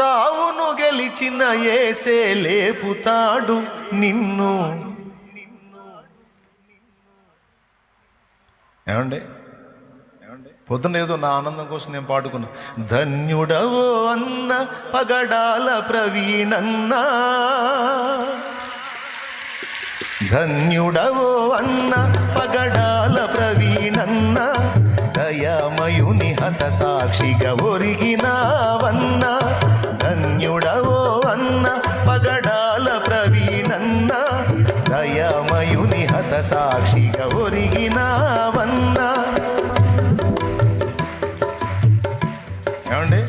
చావును గెలిచిన ఏసే లేపుతాడు నిన్ను. ఏమండి? పొద్దున ఏదో నా ఆనందం కోసం నేను పాడుకున్నా. ధన్యుడవో అన్న పగడాల ప్రవీణన్నా. ధన్యుడవో అన్న పగడాల ప్రవీణన్న. దయామయుని హత సాక్షిగా ఒరిగినావన్న ధన్యుడవో అన్న పగడాల ప్రవీణన్న దయామయుని హత సాక్షిగా ఒరిగినావన్న. ఏమండి?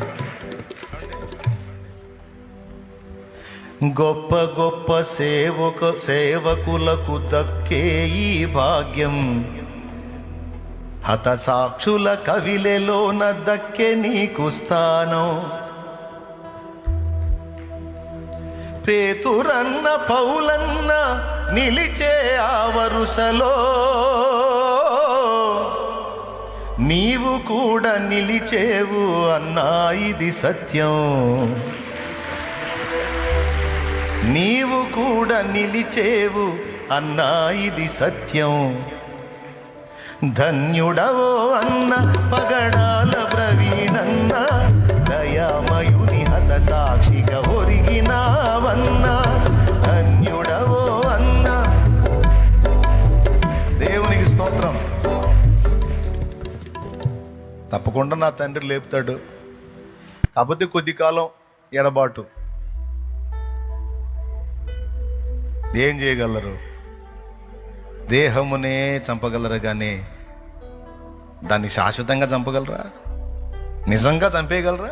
గొప్ప గొప్ప సేవక సేవకులకు దక్కే ఈ భాగ్యం. హతసాక్షుల కవిలెలోన దక్కే నీకు స్థానం. పేతురన్న పౌలన్న నిలిచే ఆ వరుసలో. నీవు కూడా నిలిచేవు అన్నా ఇది సత్యం. నీవు కూడా నిలిచేవు అన్నా ఇది సత్యం. ధన్యుడవో అన్న పగడాల ప్రవీణన్న దయామయుని హత సాక్షిగా ఒరిగినావన్న ధన్యుడవో అన్న. దేవునికి స్తోత్రం. తప్పకుండా నా తండ్రి లేపుతాడు. కాకపోతే కొద్ది కాలం ఎడబాటు. ఏం చేయగలరు? దేహమునే చంపగలరు కానీ దాన్ని శాశ్వతంగా చంపగలరా? నిజంగా చంపేయగలరా?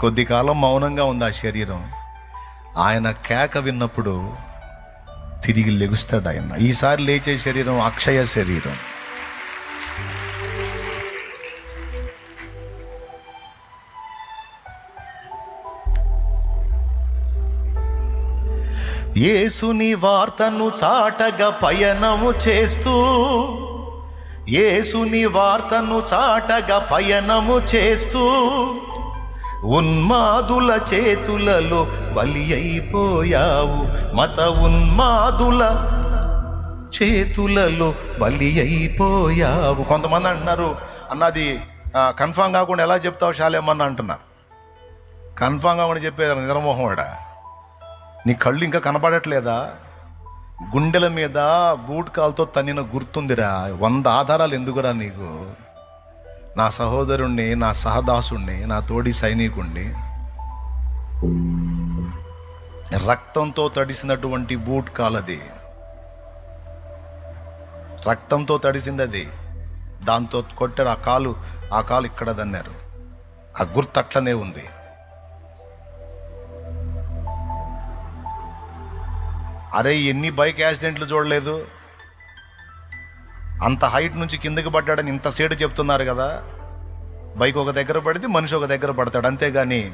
కొద్ది కాలం మౌనంగా ఉంది ఆ శరీరం. ఆయన కేక విన్నప్పుడు తిరిగి లెగుస్తాడు ఆయన. ఈసారి లేచే శరీరం అక్షయ శరీరం. యేసుని వార్తను చాటగా పయనము చేస్తూ యేసుని వార్తను చాటగా పయనము చేస్తూ ఉన్మాదుల చేతులలో బలి అయిపోయావు. మత ఉన్మాదుల చేతులలో బలి అయిపోయావు. కొంతమంది అంటున్నారు అన్నది కన్ఫామ్ కాకుండా ఎలా చెప్తావు శాలేమన్న అంటున్నా కన్ఫామ్ కాకుండా చెప్పేది నిద్రమోహం నీ కళ్ళు ఇంకా కనపడట్లేదా? గుండెల మీద బూట్ కాల్తో తన్నిన గుర్తుందిరా. వంద ఆధారాలు ఎందుకురా నీకు? నా సహోదరుణ్ణి నా సహదాసుణ్ణి నా తోడి సైనికుణ్ణి రక్తంతో తడిసినటువంటి బూట్ కాలది. రక్తంతో తడిసింది అది దాంతో కొట్టారు ఆ కాలు ఆ కాలు ఇక్కడ దన్నారు ఆ గుర్తు అట్లనే ఉంది. అరే ఎన్ని బైక్ యాక్సిడెంట్లు చూడలేదు. అంత హైట్ నుంచి కిందకి పడ్డాడని ఇంత సేడు చెప్తున్నారు కదా. బైక్ ఒక దగ్గర పడితే మనిషి ఒక దగ్గర పడతాడు అంతేగాని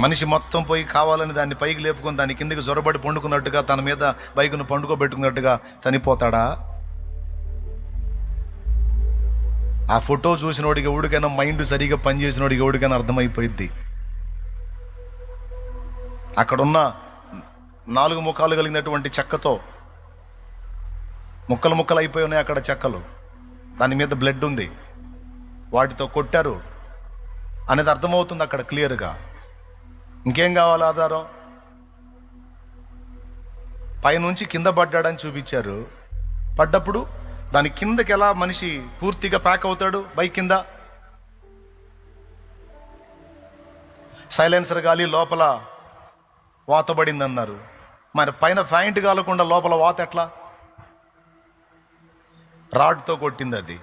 మనిషి మొత్తం పోయి కావాలని దాన్ని పైకి లేపుకొని దాని కిందకి జొరబడి పండుకున్నట్టుగా తన మీద బైక్ను పండుకోబెట్టుకున్నట్టుగా చనిపోతాడా? ఆ ఫోటో చూసినోడికి ఎవడికైనా మైండ్ సరిగా పనిచేసినోడికి ఎవడికైనా అర్థమైపోయిద్ది. అక్కడున్న నాలుగు ముఖాలు కలిగినటువంటి చెక్కతో ముక్కలు ముక్కలు అయిపోయి ఉన్నాయి అక్కడ చెక్కలు. దాని మీద బ్లడ్ ఉంది. వాటితో కొట్టారు. అనేది అర్థమవుతుంది అక్కడ క్లియర్గా. ఇంకేం కావాలి ఆధారం? పైనుంచి కింద పడ్డాడని చూపించారు. పడ్డప్పుడు దాని కిందకి ఎలా మనిషి పూర్తిగా ప్యాక్ అవుతాడు? బైక్ కింద? సైలెన్సర్ గాలి లోపల వాతబడింది అన్నారు మరి పైన ఫ్యాంట్ కాలకుండా లోపల వాత ఎట్లా? రాడ్తో కొట్టింది అది.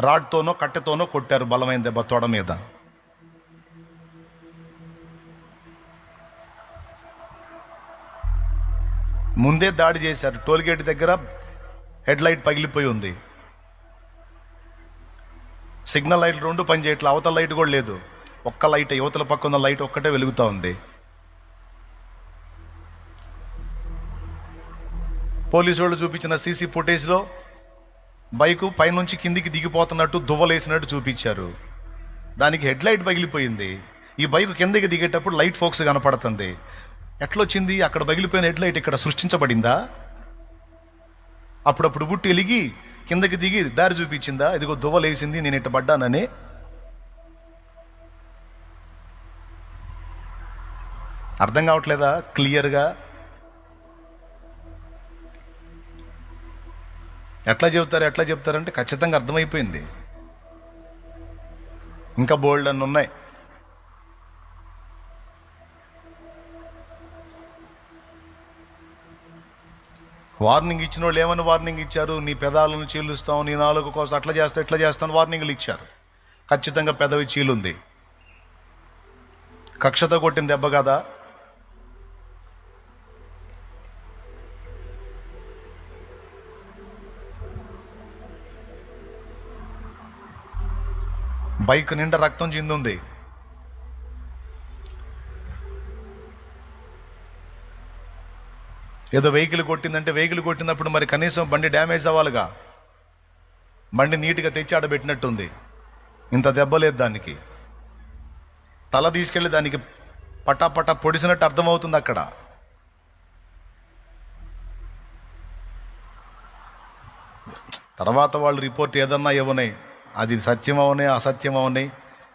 రాడ్తోనో కట్టెతోనో కొట్టారు బలమైన దెబ్బ తొడ మీద. ముందే దాడి చేశారు. టోల్గేట్ దగ్గర హెడ్ లైట్ పగిలిపోయి ఉంది. సిగ్నల్ లైట్ రెండు పనిచేయట్లేదు అవతల లైట్ కూడా లేదు. ఒక్క లైట్ యువతల పక్క ఉన్న లైట్ ఒక్కటే వెలుగుతూ ఉంది. పోలీసు వాళ్ళు చూపించిన సీసీ ఫుటేజ్లో బైకు పైనుంచి కిందికి దిగిపోతున్నట్టు దువ్వలేసినట్టు చూపించారు. దానికి హెడ్ లైట్ పగిలిపోయింది. ఈ బైక్ కిందకి దిగేటప్పుడు లైట్ ఫోక్స్ కనపడుతుంది. ఎట్లొచ్చింది? అక్కడ పగిలిపోయిన హెడ్ లైట్ ఇక్కడ సృష్టించబడిందా? అప్పుడప్పుడు బుట్టి ఎలిగి కిందకి దిగి దారి చూపించిందా? ఇదిగో దువ్వలేసింది నేను ఇట్ట పడ్డానని. అర్థం కావట్లేదా? క్లియర్గా? ఎట్లా చెబుతారు ఎట్లా చెప్తారంటే ఖచ్చితంగా అర్థమైపోయింది. ఇంకా బోల్డ్ అన్ని ఉన్నాయి. వార్నింగ్ ఇచ్చిన వాళ్ళు ఏమని వార్నింగ్ ఇచ్చారు? నీ పెదాలను చీలుస్తావు నీ నాలుగు కోసం అట్లా చేస్తావు ఇట్లా చేస్తాను వార్నింగ్లు ఇచ్చారు. ఖచ్చితంగా పెదవి చీలుంది. కక్షతో కొట్టిన దెబ్బ కదా? బైక్ నిండా రక్తం చిందుంది. ఏదో వెహికల్ కొట్టిందంటే వెహికల్ కొట్టినప్పుడు మరి కనీసం బండి డ్యామేజ్ అవ్వాలిగా. బండి నీట్గా తెచ్చి ఆడబెట్టినట్టుంది ఇంత దెబ్బ లేదు దానికి. తల తీసుకెళ్ళి దానికి పటా పటా పొడిసినట్టు అర్థమవుతుంది అక్కడ. తర్వాత వాళ్ళు రిపోర్ట్ ఏదన్నా ఇవ్వనాయి అది సత్యమవని అసత్యమవని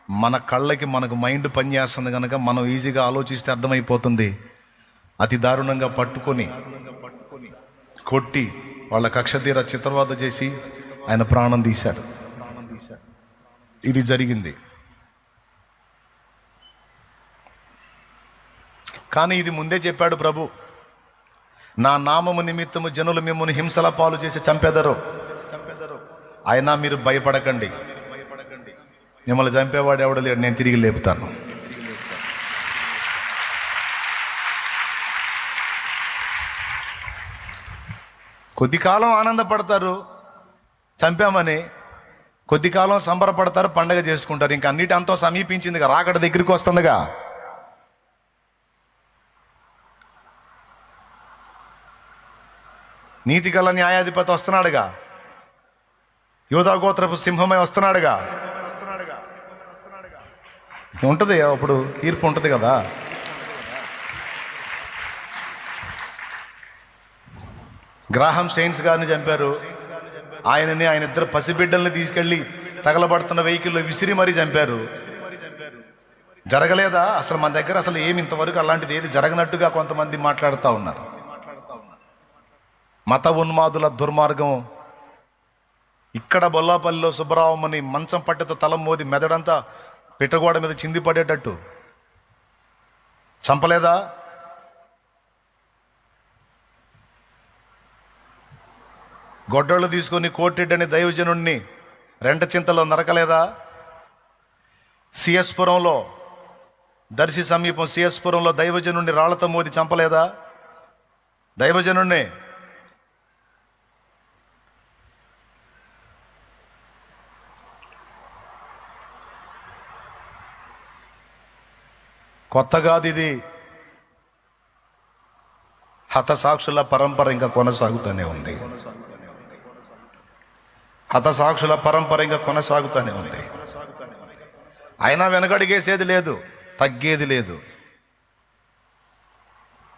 మన కళ్ళకి మనకు మైండ్ పనిచేస్తుంది కనుక మనం ఈజీగా ఆలోచిస్తే అర్థమైపోతుంది. అతి దారుణంగా పట్టుకొని కొట్టి వాళ్ళ కక్షతీర చిత్రవాద చేసి ఆయన ప్రాణం తీశాడు. ఇది జరిగింది. కానీ ఇది ముందే చెప్పాడు ప్రభు. నా నామము నిమిత్తము జనులు మిమ్మల్ని హింసల పాలు చేసి చంపెదరు. అయినా మీరు భయపడకండి. మిమ్మల్ని చంపేవాడు ఎవడు లేడు నేను తిరిగి లేపుతాను. కొద్ది కాలం ఆనందపడతారు చంపామని. కొద్ది కాలం సంబరపడతారు పండగ చేసుకుంటారు. ఇంకా అన్నిటి అంతా సమీపించిందిగా రాకడ దగ్గరికి వస్తుందిగా. నీతి గల న్యాయాధిపతి వస్తున్నాడుగా. యోధాగోత్రపు సింహమై వస్తున్నాడుగా. ఉంటుంది అప్పుడు తీర్పు ఉంటుంది కదా. గ్రాహం స్టెయిన్స్ గారిని చంపారు. ఆయనని ఆయన ఇద్దరు పసిబిడ్డల్ని తీసుకెళ్ళి తగలబడుతున్న వెహికల్లో విసిరి మరీ చంపారు. జరగలేదా? అసలు మన దగ్గర అసలు ఏమి ఇంతవరకు అలాంటిది ఏది జరగనట్టుగా కొంతమంది మాట్లాడుతూ ఉన్నారు. మత ఉన్మాదుల దుర్మార్గం ఇక్కడ బొల్లాపల్లిలో సుబ్బరామని మంచం పట్టెతో తలం మోది మెదడంతా పిట్టగోడ మీద చింది పడేటట్టు. చంపలేదా? గొడ్డళ్ళు తీసుకొని కోటిడ్డని దైవజనుణ్ణి రెంట చింతలో నరకలేదా? సిఎస్పురంలో దర్శి సమీపం సిఎస్పురంలో దైవజనుణ్ణి రాళ్ళతో మోది చంపలేదా? దైవజనుణ్ణి కొత్తగాది ఇది హతసాక్షుల పరంపర ఇంకా కొనసాగుతూనే ఉంది. హతసాక్షుల పరంపర ఇంకా కొనసాగుతూనే ఉంది. అయినా వెనకడిగేసేది లేదు తగ్గేది లేదు.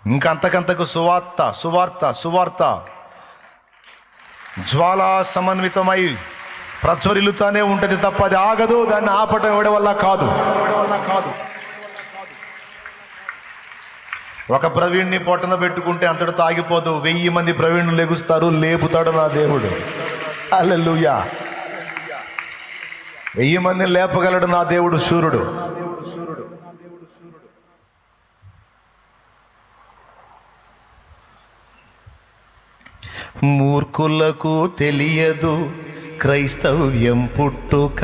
ఇంకా అంతకంతకు సువార్త సువార్త సువార్త. జ్వాలా సమన్వితమై ప్రజ్వరిల్లుతానే ఉంటుంది తప్ప అది ఆగదు దాన్ని ఆపటం ఎవడి వల్ల కాదు వల్ల కాదు. ఒక ప్రవీణ్ణి పొట్టన పెట్టుకుంటే అంతటితో ఆగిపోదు వెయ్యి మంది ప్రవీణ్లు లెగుస్తారు లేపుతాడు నా దేవుడు. అల్లెలుయా వెయ్యి మందిని లేపగలడు నా దేవుడు సూర్యుడు. మూర్ఖులకు తెలియదు క్రైస్తవ్యం పుట్టుక.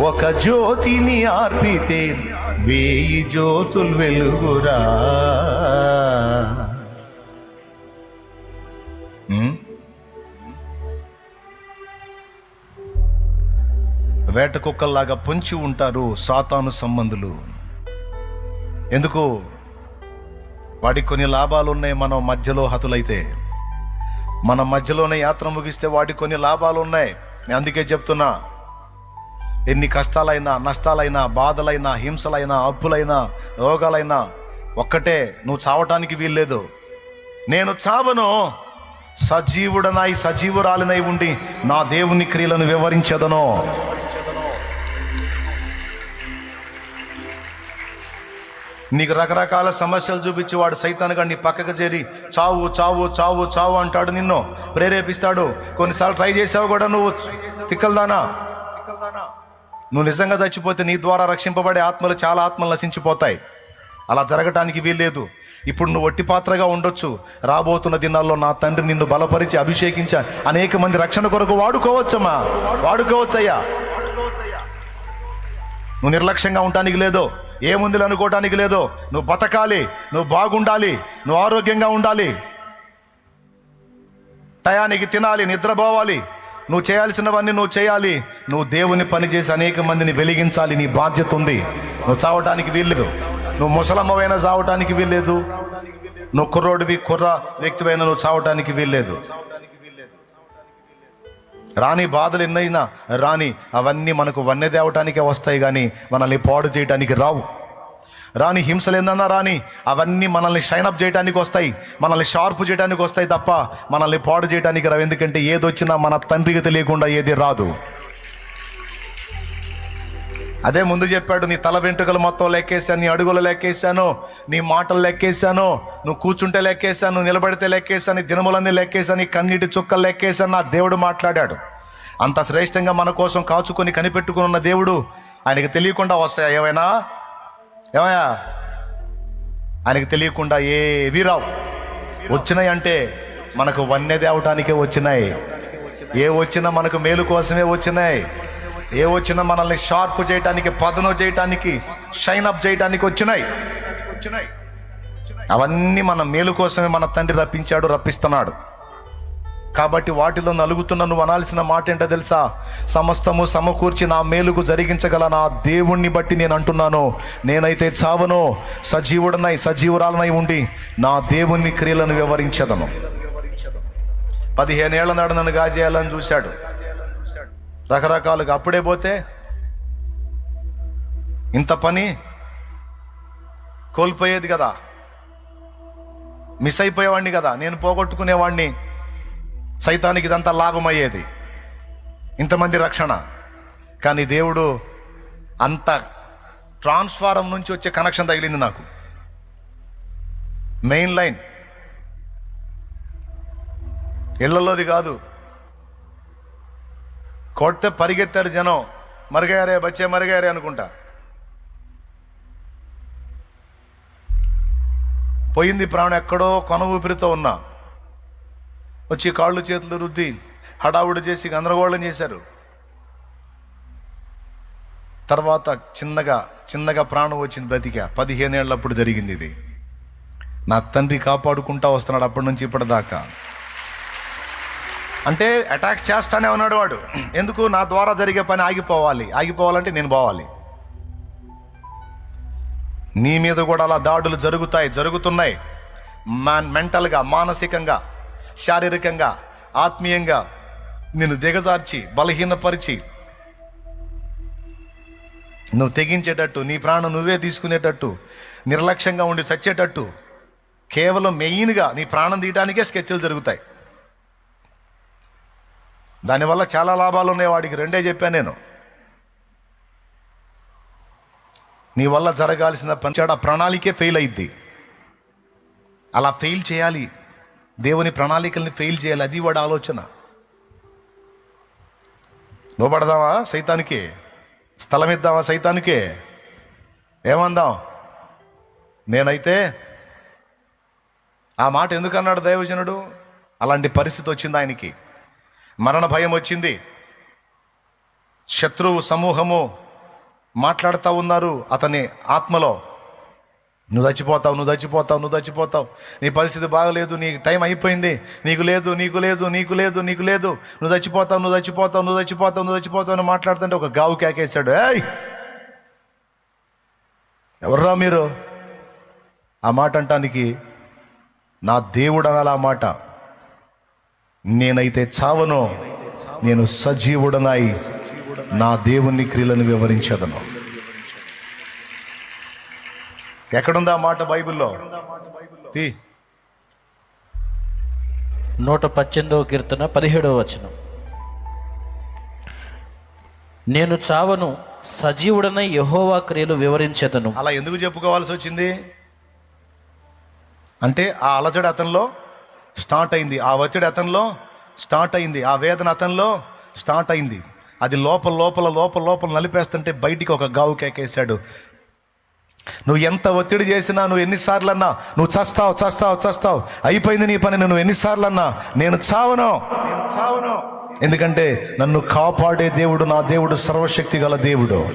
ఒక జ్యోతిని ఆర్పితే వేయి జ్యోతులు వెలుగురా. వేట కుక్కల్లాగా పొంచి ఉంటారు సాతాను సంబంధులు. ఎందుకు? వాడికి కొన్ని లాభాలు ఉన్నాయి మనం మధ్యలో హతులైతే. మన మధ్యలోనే యాత్ర ముగిస్తే వాడికి కొన్ని లాభాలు ఉన్నాయి నేను అందుకే చెప్తున్నా. ఎన్ని కష్టాలైనా నష్టాలైనా బాధలైనా హింసలైనా అప్పులైనా రోగాలైనా ఒక్కటే నువ్వు చావటానికి వీల్లేదు. నేను చావను. సజీవుడనై సజీవురాలినై ఉండి నా దేవుని క్రియలను వివరించదను. నీకు రకరకాల సమస్యలు చూపించి వాడు సైతానుగా నీ పక్కకు చేరి చావు చావు చావు చావు అంటాడు నిన్ను. ప్రేరేపిస్తాడు. కొన్నిసార్లు ట్రై చేసావు కూడా నువ్వు. తిక్కల్దానా నువ్వు నిజంగా చచ్చిపోతే నీ ద్వారా రక్షింపబడే ఆత్మలు చాలా ఆత్మలు నశించిపోతాయి. అలా జరగటానికి వీల్లేదు. ఇప్పుడు నువ్వు ఒట్టి పాత్రగా ఉండొచ్చు. రాబోతున్న దినాల్లో నా తండ్రి నిన్ను బలపరిచి అభిషేకించ అనేక మంది రక్షణ కొరకు వాడుకోవచ్చమ్మా. వాడుకోవచ్చయ్యా. నువ్వు నిర్లక్ష్యంగా ఉండటానికి లేదో ఏముంది అనుకోవటానికి లేదో నువ్వు బతకాలి నువ్వు బాగుండాలి నువ్వు ఆరోగ్యంగా ఉండాలి. టయానికి తినాలి నిద్రపోవాలి. నువ్వు చేయాల్సినవన్నీ నువ్వు చేయాలి. నువ్వు దేవుని పని చేసి అనేక మందిని వెలిగించాలి. నీ బాధ్యత ఉంది. నువ్వు చావటానికి వీల్లేదు. నువ్వు ముసలమ్మవైనా చావటానికి వీల్లేదు. నువ్వు కుర్రోడివి కుర్ర వ్యక్తివైనా నువ్వు చావటానికి వీల్లేదు. రాని బాధలు ఎన్నైనా రాని అవన్నీ మనకు వన్నె తేవటానికే వస్తాయి కానీ మనల్ని పాడు చేయటానికి రావు. రాని హింసలు ఏందన్నా రాని అవన్నీ మనల్ని షైనప్ చేయడానికి వస్తాయి. మనల్ని షార్ప్ చేయడానికి వస్తాయి తప్ప మనల్ని పాడు చేయడానికి రావు. ఎందుకంటే ఏదొచ్చినా మన తండ్రికి తెలియకుండా ఏది రాదు. అదే ముందు చెప్పాడు నీ తల వెంట్రుకలు మొత్తం లెక్కేశాను నీ అడుగులు లెక్కేశాను నీ మాటలు లెక్కేశాను నువ్వు కూర్చుంటే లెక్కేశాను నిలబడితే లెక్కేశాను నీ దినములన్నీ లెక్కేశాను నీ కన్నీటి చుక్కలు లెక్కేశాను నా దేవుడు మాట్లాడాడు. అంత శ్రేష్టంగా మన కోసం కాచుకొని కనిపెట్టుకుని ఉన్న దేవుడు ఆయనకి తెలియకుండా వస్తాయా? ఏమైనా? ఏమయ్యా? ఆయనకి తెలియకుండా ఏవి రావు. వచ్చినాయి అంటే మనకు వన్నె తేవటానికే వచ్చినాయి. ఏ వచ్చినా మనకు మేలు కోసమే వచ్చినాయి. ఏ వచ్చినా మనల్ని షార్ప్ చేయటానికి పదును చేయటానికి షైన్ అప్ చేయటానికి వచ్చినాయి వచ్చినాయి. అవన్నీ మన మేలు కోసమే మన తండ్రి రప్పించాడు రప్పిస్తున్నాడు. కాబట్టి వాటిలో నలుగుతున్న నువ్వు అనాల్సిన మాట ఏంటో తెలుసా? సమస్తము సమకూర్చి నా మేలుకు జరిగించగల నా దేవుణ్ణి బట్టి నేను అంటున్నాను. నేనైతే చావను సజీవుడనై సజీవురాలనై ఉండి నా దేవుని క్రియలను వివరించదను. పదిహేనేళ్ళ నాడు నన్ను గాజేయాలని చూశాడు. రకరకాలుగా అప్పుడే పోతే ఇంత పని కోల్పోయేది కదా. మిస్ అయిపోయేవాడిని కదా. నేను పోగొట్టుకునేవాడిని. సైతానికి ఇదంతా లాభమయ్యేది. ఇంతమంది రక్షణ. కానీ దేవుడు అంత ట్రాన్స్ఫారం నుంచి వచ్చే కనెక్షన్ తగిలింది నాకు. Main line. ఇళ్ళలోది కాదు. కొడితే పరిగెత్తారు జనం. మరిగారే బచ్చే మరిగారే అనుకుంటా. పోయింది ప్రాణం ఎక్కడో కొన ఊపిరితో ఉన్నా. వచ్చి కాళ్ళు చేతులు రుద్ది హడావుడి చేసి గందరగోళం చేశారు. తర్వాత చిన్నగా చిన్నగా ప్రాణం వచ్చింది బ్రతిక. పదిహేనేళ్ళప్పుడు జరిగింది ఇది. నా తండ్రి కాపాడుకుంటా వస్తున్నాడు అప్పటి నుంచి ఇప్పటిదాకా. అంటే అటాక్స్ చేస్తానే ఉన్నాడు వాడు. ఎందుకు? నా ద్వారా జరిగే పని ఆగిపోవాలి. ఆగిపోవాలంటే నేను పోవాలి. నీ మీద కూడా అలా దాడులు జరుగుతాయి జరుగుతున్నాయి. మ్యాన్ మెంటల్గా మానసికంగా. శారీరకంగా ఆత్మీయంగా నిన్ను దిగజార్చి బలహీనపరిచి నువ్వు తెగించేటట్టు నీ ప్రాణం నువ్వే తీసుకునేటట్టు నిర్లక్ష్యంగా ఉండి చచ్చేటట్టు కేవలం మెయిన్గా నీ ప్రాణం తీయడానికే స్కెచ్లు జరుగుతాయి. దానివల్ల చాలా లాభాలు ఉన్నాయి వాడికి రెండే చెప్పాను నేను. నీ వల్ల జరగాల్సిన పని చెడ ప్రణాళికే ఫెయిల్ అయింది అలా ఫెయిల్ చేయాలి. దేవుని ప్రణాళికల్ని ఫెయిల్ చేయాలి. అది వాడి ఆలోచన. లోపడదామా సైతానికి? స్థలం ఇద్దామా సైతానికి? ఏమందాం? నేనైతే ఆ మాట ఎందుకన్నాడు దైవజనుడు? అలాంటి పరిస్థితి వచ్చింది ఆయనకి. మరణ భయం వచ్చింది. శత్రువు సమూహము మాట్లాడుతూ ఉన్నారు అతని ఆత్మలో. నువ్వు చచ్చిపోతావు నువ్వు చచ్చిపోతావు నువ్వు చచ్చిపోతావు. నీ పరిస్థితి బాగలేదు నీ టైం అయిపోయింది. నీకు లేదు నీకు లేదు నీకు లేదు నీకు లేదు. నువ్వు చచ్చిపోతావు నువ్వు చచ్చిపోతావు నువ్వు చచ్చిపోతావు నువ్వు చచ్చిపోతావు అని మాట్లాడుతుంటే ఒక గావు కేకేశాడు. ఏయ్! ఎవర్రా మీరు? ఆ మాట అంటానికి నా దేవుడు అనాలి ఆ మాట. నేనైతే చావను నేను సజీవుడనాయి నా దేవుని క్రియలను వివరించదను. ఎక్కడుందా మాట బైబిల్లో? తీ. నూట పద్దెనిమిదవ కీర్తన పదిహేడవ వచనం. నేను చావను సజీవుడనై యహోవా క్రియలు వివరించేదను. అలా ఎందుకు చెప్పుకోవాల్సి వచ్చింది? అంటే ఆ అలజడి అతనిలో స్టార్ట్ అయింది. ఆ ఒత్తిడి అతనిలో స్టార్ట్ అయింది. ఆ వేదన అతనిలో స్టార్ట్ అయింది. అది లోపల లోపల లోపల లోపల నలిపేస్తుంటే బయటికి ఒక గావు కేకేశాడు నువ్వు ఎంత ఒత్తిడి చేసినా నువ్వు ఎన్నిసార్లు అన్నా నువ్వు చస్తావు చస్తావు చస్తావు. అయిపోయింది నీ పని నువ్వు ఎన్నిసార్లు అన్నా నేను చావను. నేను చావను. ఎందుకంటే నన్ను కాపాడే దేవుడు నా దేవుడు సర్వశక్తి గల దేవుడు.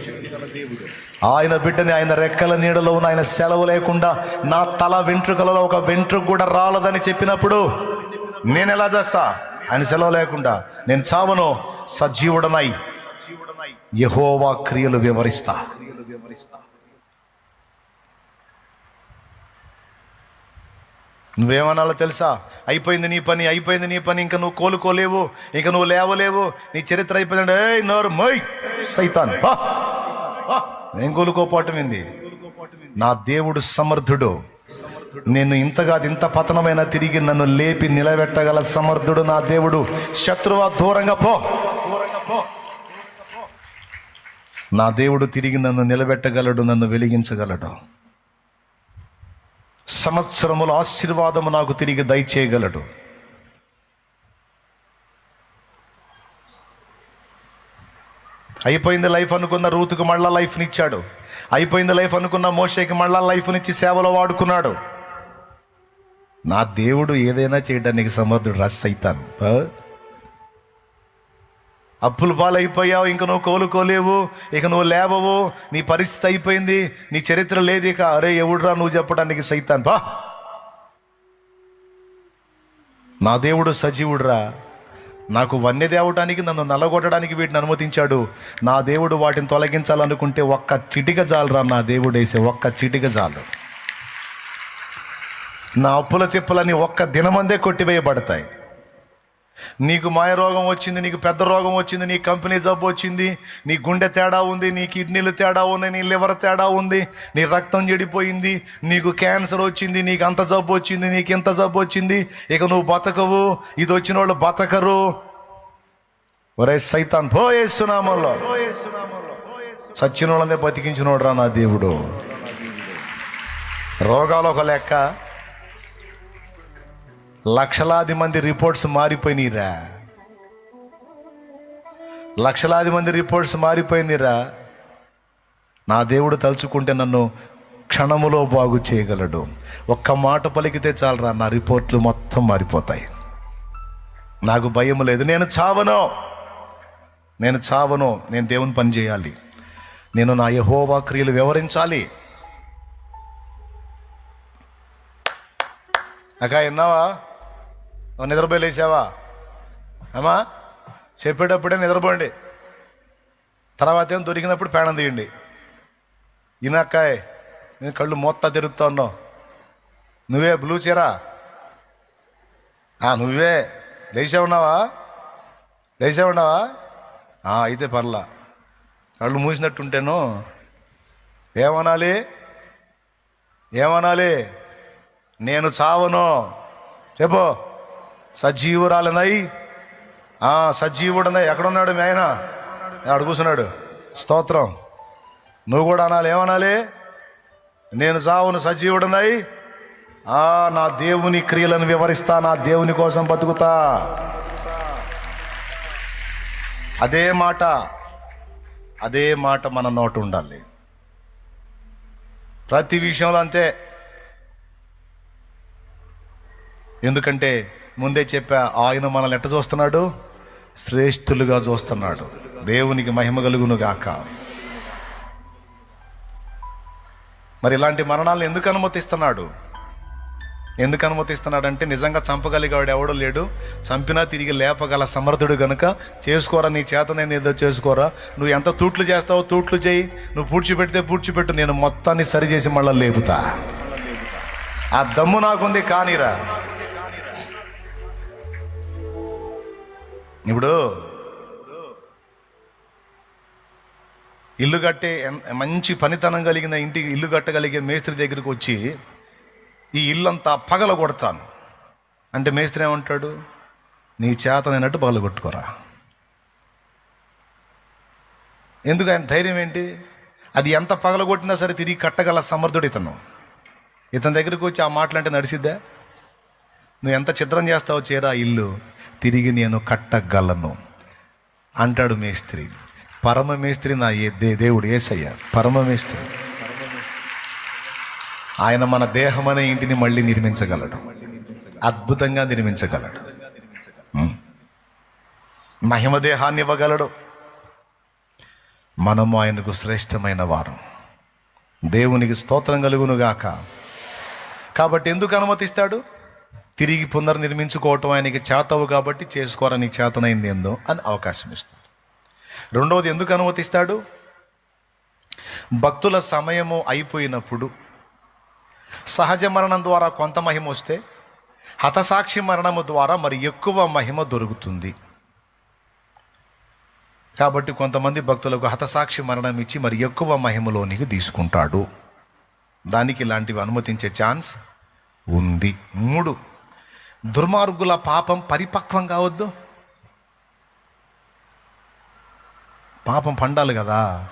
ఆయన బిడ్డని ఆయన రెక్కల నీడలో ఉన్న ఆయన సెలవు లేకుండా నా తల వెంట్రుకలలో ఒక వెంట్రుక కూడా రాలదని చెప్పినప్పుడు నేను ఎలా చేస్తా? ఆయన సెలవు లేకుండా. నేను చావను. సజీవుడనై. యహోవా క్రియలు వివరిస్తా. నువ్వేమనాలో తెలుసా? అయిపోయింది నీ పని అయిపోయింది నీ పని ఇంకా నువ్వు కోలుకోలేవు ఇంకా నువ్వు లేవలేవు నీ చరిత్ర అయిపోయిందంటే ఏ నోరు మై సైతాన్ నేను కోలుకోపోవటమింది నా దేవుడు సమర్థుడు. నేను ఇంతగా ఇంత పతనమైన తిరిగి నన్ను లేపి నిలబెట్టగల సమర్థుడు నా దేవుడు. శత్రువా దూరంగా పో! నా దేవుడు తిరిగి నన్ను నిలబెట్టగలడు నన్ను వెలిగించగలడు. సంవత్సరముల ఆశీర్వాదము నాకు తిరిగి దయచేయగలడు. అయిపోయింది లైఫ్ అనుకున్న రూతుకు మళ్ళా లైఫ్నిచ్చాడు అయిపోయింది లైఫ్ అనుకున్న మోషేకి మళ్ళా లైఫ్నిచ్చి సేవలో వాడుకున్నాడు. నా దేవుడు ఏదైనా చేయడానికి సమర్థుడు రస్ అయితాను అప్పుల పాలైపోయావు ఇంక నువ్వు కోలుకోలేవు ఇక నువ్వు లేవవు నీ పరిస్థితి అయిపోయింది నీ చరిత్ర లేదు ఇక. అరే ఎవడురా నువ్వు చెప్పడానికి సైతాన్? బా! నా దేవుడు సజీవుడురా. నాకు వన్య దేవటానికి నన్ను నలగొట్టడానికి వీటిని అనుమతించాడు. నా దేవుడు వాటిని తొలగించాలనుకుంటే ఒక్క చిటిక జాలరా నా దేవుడు వేసే ఒక్క చిటిక జాలు. నా అప్పుల తిప్పలని ఒక్క దినమందే కొట్టివేయబడతాయి. నీకు మాయ రోగం వచ్చింది నీకు పెద్ద రోగం వచ్చింది నీ కంపెనీ జబ్బు వచ్చింది నీ గుండె తేడా ఉంది నీ కిడ్నీలు తేడా ఉంది నీ లివర్ తేడా ఉంది నీ రక్తం చెడిపోయింది నీకు క్యాన్సర్ వచ్చింది నీకు అంత జబ్బు వచ్చింది నీకు ఇంత జబ్బు వచ్చింది ఇక నువ్వు బతకవు ఇది వచ్చిన వాళ్ళు బతకరు. ఒరే సైతాన్ పోయేస్తున్నామల్లో సచ్చిన వాళ్ళనే బతికించినోడు రా నా దేవుడు. రోగాలు ఒక లెక్క. లక్షలాది మంది రిపోర్ట్స్ మారిపోయినరా. లక్షలాది మంది రిపోర్ట్స్ మారిపోయినరా. నా దేవుడు తలుచుకుంటే నన్ను క్షణములో బాగు చేయగలడు. ఒక్క మాట పలికితే చాలరా నా రిపోర్ట్లు మొత్తం మారిపోతాయి. నాకు భయం లేదు. నేను చావను. నేను చావను. నేను దేవుని పని చేయాలి. నేను నా యహోవా క్రియలు వివరించాలి. అక్క విన్నావా? నిద్రపోయి లేచావా? అమ్మా చెప్పేటప్పుడే నిద్రపోండి. తర్వాత ఏం దొరికినప్పుడు పేణం తీయండి. ఈయనక్కాయ్ నేను కళ్ళు మొత్తం తిరుగుతా ఉన్నావు నువ్వే బ్లూ చీరా? ఆ, నువ్వే. లేచా ఉన్నావా? లేచా ఉన్నావా? ఆ, అయితే పర్లా. కళ్ళు మూసినట్టుంటేను. ఏమనాలి? ఏమనాలి? నేను చావను. చెప్పు. సజీవురాలనై. సజీవుడనై. ఎక్కడున్నాడు మీ ఆయన? అడుగుతున్నాడు కూర్చున్నాడు. స్తోత్రం. నువ్వు కూడా అనాలి. ఏమనాలి? నేను చావును సజీవుడనై. నా దేవుని క్రియలను వివరిస్తా. నా దేవుని కోసం బతుకుతా. అదే మాట. అదే మాట మన నోటు ఉండాలి. ప్రతి విషయంలో అంతే. ఎందుకంటే ముందే చెప్పా ఆయన మనల్ని ఎట్ట చూస్తున్నాడు? శ్రేష్ఠులుగా చూస్తున్నాడు. దేవునికి మహిమ కలుగును గాక. మరి ఇలాంటి మరణాలను ఎందుకు అనుమతిస్తున్నాడు? ఎందుకు అనుమతిస్తున్నాడంటే నిజంగా చంపగలిగాడు ఎవడో లేడు. చంపినా తిరిగి లేపగల సమర్థుడు కనుక చేసుకోరా నీ చేతనైన ఏదో చేసుకోరా. నువ్వు ఎంత తూట్లు చేస్తావో తూట్లు చేయి. నువ్వు పూడ్చిపెడితే పూడ్చిపెట్టు నేను మొత్తాన్ని సరిచేసి మళ్ళీ లేపుతా. ఆ దమ్ము నాకుంది కానీరా. ఇప్పుడు ఇల్లు కట్టే మంచి పనితనం కలిగిన ఇంటికి ఇల్లు కట్టగలిగే మేస్త్రి దగ్గరికి వచ్చి ఈ ఇల్లంతా పగల కొడతాను. అంటే మేస్త్రి ఏమంటాడు? నీ చేతనైనట్టు పగల కొట్టుకోరా. ఎందుకు ఆయన ధైర్యం ఏంటి? అది ఎంత పగలగొట్టినా సరే తిరిగి కట్టగల సమర్థుడు ఇతను. ఇతని దగ్గరికి వచ్చి ఆ మాటలంటే నడిసిద్దా? నువ్వు ఎంత చిత్రం చేస్తావో చేరా ఇల్లు. తిరిగి నేను కట్టగలను. అంటాడు మేస్త్రి. పరమమేస్త్రి నా ఏ దే దేవుడు ఏసయ్య. పరమమేస్త్రి ఆయన మన దేహం అనే ఇంటిని మళ్ళీ నిర్మించగలడు. అద్భుతంగా నిర్మించగలడు. మహిమ దేహాన్ని ఇవ్వగలడు. మనము ఆయనకు శ్రేష్టమైన వారం. దేవునికి స్తోత్రం కలుగునుగాక. కాబట్టి ఎందుకు అనుమతిస్తాడు? తిరిగి పునర్నిర్మించుకోవటం ఆయనకి చేతవు కాబట్టి చేసుకోరా నీకు చేతనైంది ఏందో అని అవకాశం ఇస్తాడు. రెండవది ఎందుకు అనుమతిస్తాడు? భక్తుల సమయము అయిపోయినప్పుడు సహజ మరణం ద్వారా కొంత మహిమ వస్తే హతసాక్షి మరణము ద్వారా మరి ఎక్కువ మహిమ దొరుకుతుంది. కాబట్టి కొంతమంది భక్తులకు హతసాక్షి మరణం ఇచ్చి మరి ఎక్కువ మహిమలోనికి తీసుకుంటాడు. దానికి ఇలాంటివి అనుమతించే ఛాన్స్ ఉంది. మూడు దుర్మార్గుల పాపం పరిపక్వం కావద్దు. పాపం పండాలి కదా.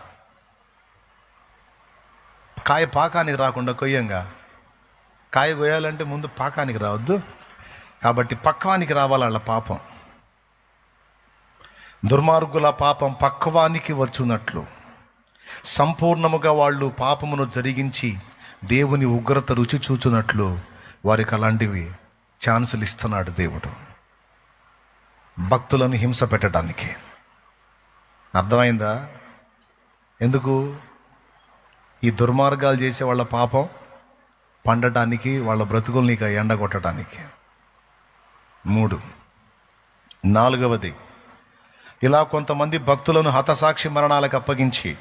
కాయ పాకానికి రాకుండా కొయ్యంగా. కాయ కొయ్యాలంటే ముందు పాకానికి రావద్దు. కాబట్టి పక్వానికి రావాలి వాళ్ళ పాపం. దుర్మార్గుల పాపం పక్వానికి వచ్చునట్లు. సంపూర్ణముగా వాళ్ళు పాపమును జరిగించి దేవుని ఉగ్రత రుచి చూచునట్లు వారికి అలాంటివి ఛాన్సులు ఇస్తున్నాడు దేవుడు. భక్తులను హింస పెట్టడానికి. అర్థమైందా? ఎందుకు? ఈ దుర్మార్గాలు చేసే వాళ్ళ పాపం పండటానికి వాళ్ళ బ్రతుకుల్ని నీకు ఎండగొట్టడానికి మూడు. నాలుగవది. ఇలా కొంతమంది భక్తులను హతసాక్షి మరణాలకు అప్పగించి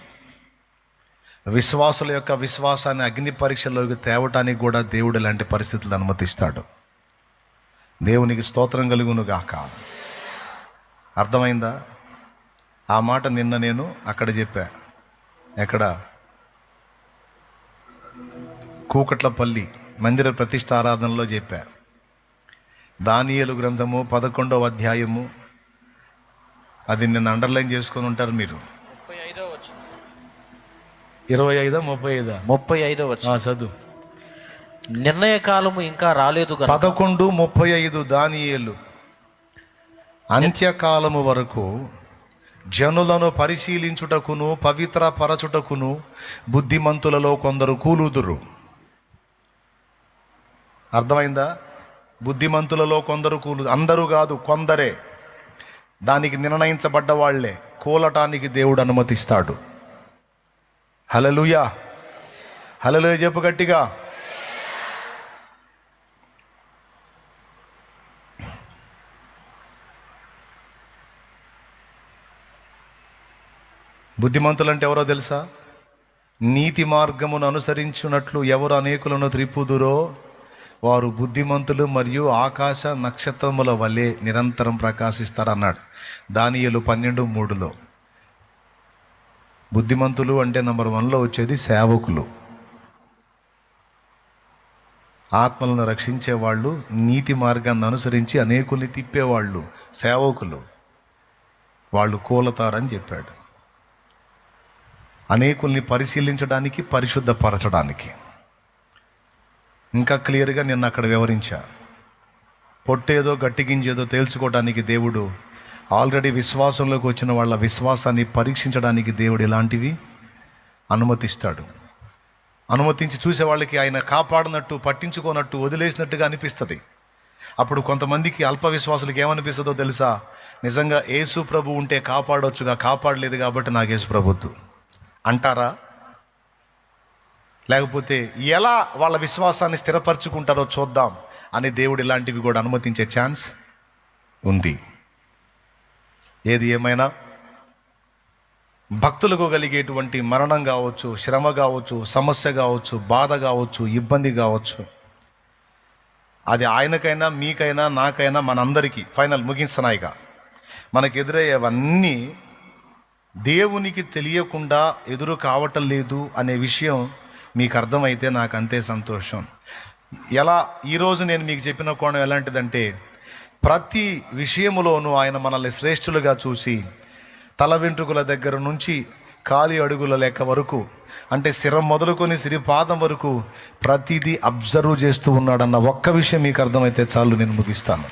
విశ్వాసుల యొక్క విశ్వాసాన్ని అగ్ని పరీక్షలోకి తేవటానికి కూడా దేవుడు ఇలాంటి పరిస్థితులు అనుమతిస్తాడు. దేవునికి స్తోత్రం కలుగును గాక అర్థమైందా? ఆ మాట నిన్న నేను అక్కడ చెప్పా. ఎక్కడ? కూకట్లపల్లి మందిర ప్రతిష్ట ఆరాధనలో చెప్పా. దానియేలు గ్రంథము పదకొండవ అధ్యాయము. అది నిన్న అండర్లైన్ చేసుకొని ఉంటారు మీరు. ఇరవై ఐదా ముప్పై ఐదా? ముప్పై ఐదో చదువు. నిర్ణయ కాలము ఇంకా రాలేదు పదకొండు ముప్పై ఐదు దానియేలు అంత్యకాలము వరకు జనులను పరిశీలించుటకును పవిత్ర పరచుటకును బుద్ధిమంతులలో కొందరు కూలుదురు. అర్థమైందా? బుద్ధిమంతులలో కొందరు కూలు అందరూ కాదు కొందరే. దానికి నిర్ణయించబడ్డ వాళ్ళే. కూలటానికి దేవుడు అనుమతిస్తాడు. హలలుయా హలలుయ చెప్పు గట్టిగా. బుద్ధిమంతులంటే ఎవరో తెలుసా? నీతి మార్గమును అనుసరించున్నట్లు ఎవరు అనేకులను త్రిపుదురో? వారు బుద్ధిమంతులు మరియు ఆకాశ నక్షత్రముల వలె నిరంతరం ప్రకాశిస్తారన్నాడు. దానియలు పన్నెండు మూడులో. బుద్ధిమంతులు అంటే నెంబర్ వన్లో వచ్చేది సేవకులు. ఆత్మలను రక్షించేవాళ్ళు నీతి మార్గాన్ని అనుసరించి అనేకుల్ని తిప్పేవాళ్ళు సేవకులు. వాళ్ళు కూలతారని చెప్పాడు. అనేకుల్ని పరిశీలించడానికి పరిశుద్ధపరచడానికి. ఇంకా క్లియర్గా నిన్న అక్కడ వివరించా. పొట్టేదో గట్టిగించేదో తేల్చుకోవడానికి దేవుడు ఆల్రెడీ విశ్వాసంలోకి వచ్చిన వాళ్ళ విశ్వాసాన్ని పరీక్షించడానికి దేవుడు ఇలాంటివి అనుమతిస్తాడు. అనుమతించి చూసే వాళ్ళకి ఆయన కాపాడినట్టు పట్టించుకోనట్టు వదిలేసినట్టుగా అనిపిస్తుంది. అప్పుడు కొంతమందికి అల్ప విశ్వాసులకి ఏమనిపిస్తుందో తెలుసా? నిజంగా యేసు ప్రభు ఉంటే కాపాడొచ్చుగా కాపాడలేదు కాబట్టి నాకు యేసు ప్రభుత్వం అంటారా? లేకపోతే ఎలా వాళ్ళ విశ్వాసాన్ని స్థిరపరచుకుంటారో చూద్దాం అని దేవుడు ఇలాంటివి కూడా అనుమతించే ఛాన్స్ ఉంది. ఏది ఏమైనా? భక్తులకు కలిగేటువంటి మరణం కావచ్చు శ్రమ కావచ్చు సమస్య కావచ్చు బాధ కావచ్చు ఇబ్బంది కావచ్చు. అది ఆయనకైనా మీకైనా నాకైనా మనందరికీ ఫైనల్ ముగించనాయిగా. మనకు ఎదురయ్యేవన్నీ దేవునికి తెలియకుండా ఎదురు కావటం లేదు అనే విషయం మీకు అర్థమైతే నాకు అంతే సంతోషం. ఎలా ఈరోజు నేను మీకు చెప్పిన కోణం ఎలాంటిదంటే ప్రతి విషయములోనూ ఆయన మనల్ని శ్రేష్ఠులుగా చూసి తల వెంట్రుకల దగ్గర నుంచి కాలి అడుగుల లెక్క వరకు అంటే శిరం మొదలుకొని సిరిపాదం వరకు ప్రతిదీ అబ్జర్వ్ చేస్తూ ఉన్నాడన్న ఒక్క విషయం మీకు అర్థమైతే చాలు నేను ముగిస్తాను.